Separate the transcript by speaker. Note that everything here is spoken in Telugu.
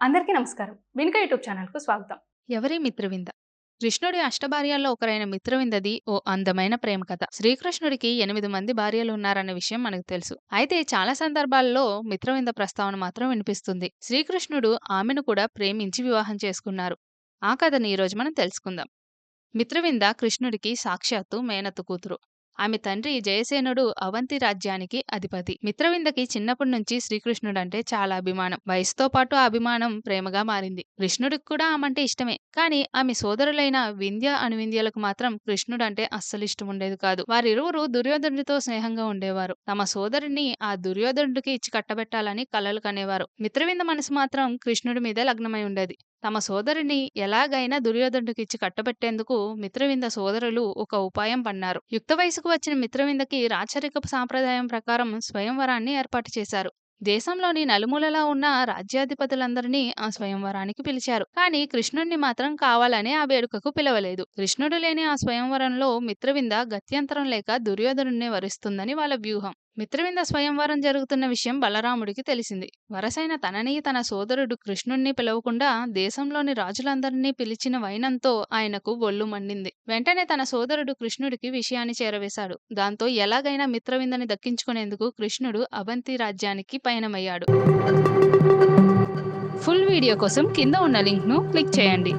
Speaker 1: అందరికీ నమస్కారం. వినుక యూట్యూబ్ ఛానల్కు స్వాగతం.
Speaker 2: ఎవరి మిత్రవింద? కృష్ణుడి అష్టభార్యాల్లో ఒకరైన మిత్రవిందది ఓ అందమైన ప్రేమ కథ. శ్రీకృష్ణుడికి ఎనిమిది మంది భార్యలు ఉన్నారన్న విషయం మనకు తెలుసు. అయితే చాలా సందర్భాల్లో మిత్రవింద ప్రస్తావన మాత్రం వినిపిస్తుంది. శ్రీకృష్ణుడు ఆమెను కూడా ప్రేమించి వివాహం చేసుకున్నారు. ఆ కథని ఈరోజు మనం తెలుసుకుందాం. మిత్రవింద కృష్ణుడికి సాక్షాత్తు మేనత్తు కూతురు. ఆమె తండ్రి జయసేనుడు అవంతి రాజ్యానికి అధిపతి. మిత్రవిందకి చిన్నప్పటి నుంచి శ్రీకృష్ణుడు అంటే చాలా అభిమానం. వయసుతో పాటు ఆ అభిమానం ప్రేమగా మారింది. కృష్ణుడికి కూడా ఆమంటే ఇష్టమే. కానీ ఆమె సోదరులైన వింధ్య అనువింధ్యలకు మాత్రం కృష్ణుడు అంటే అస్సలు ఇష్టం ఉండేది కాదు. వారిరువురు దుర్యోధనుడితో స్నేహంగా ఉండేవారు. తమ సోదరుని ఆ దుర్యోధనుడికి ఇచ్చి కట్టబెట్టాలని కలలు కనేవారు. మిత్రవింద మనసు మాత్రం కృష్ణుడి మీదే లగ్నమై ఉండేది. తమ సోదరిని ఎలాగైనా దుర్యోధనుడికి ఇచ్చి కట్టబెట్టేందుకు మిత్రవింద సోదరులు ఒక ఉపాయం పన్నారు. యుక్త వయసుకు వచ్చిన మిత్రవిందకి రాచరిక సాంప్రదాయం ప్రకారం స్వయంవరాన్ని ఏర్పాటు చేశారు. దేశంలోని నలుమూలలా ఉన్న రాజ్యాధిపతులందరినీ ఆ స్వయంవరానికి పిలిచారు. కానీ కృష్ణుణ్ణి మాత్రం కావాలనే ఆ వేడుకకు పిలవలేదు. కృష్ణుడు లేని ఆ స్వయంవరంలో మిత్రవింద గత్యంతరం లేక దుర్యోధనుణ్ణి వరిస్తుందని వాళ్ళ వ్యూహం. మిత్రవింద స్వయంవరం జరుగుతున్న విషయం బలరాముడికి తెలిసింది. వరసైన తనని తన సోదరుడు కృష్ణుణ్ణి పిలవకుండా దేశంలోని రాజులందరినీ పిలిచిన వైనంతో ఆయనకు ఒళ్ళు మండింది. వెంటనే తన సోదరుడు కృష్ణుడికి విషయాన్ని చేరవేశాడు. దాంతో ఎలాగైనా మిత్రవిందని దక్కించుకునేందుకు కృష్ణుడు అవంతి రాజ్యానికి పయనమయ్యాడు. ఫుల్ వీడియో కోసం కింద ఉన్న లింక్ను క్లిక్ చేయండి.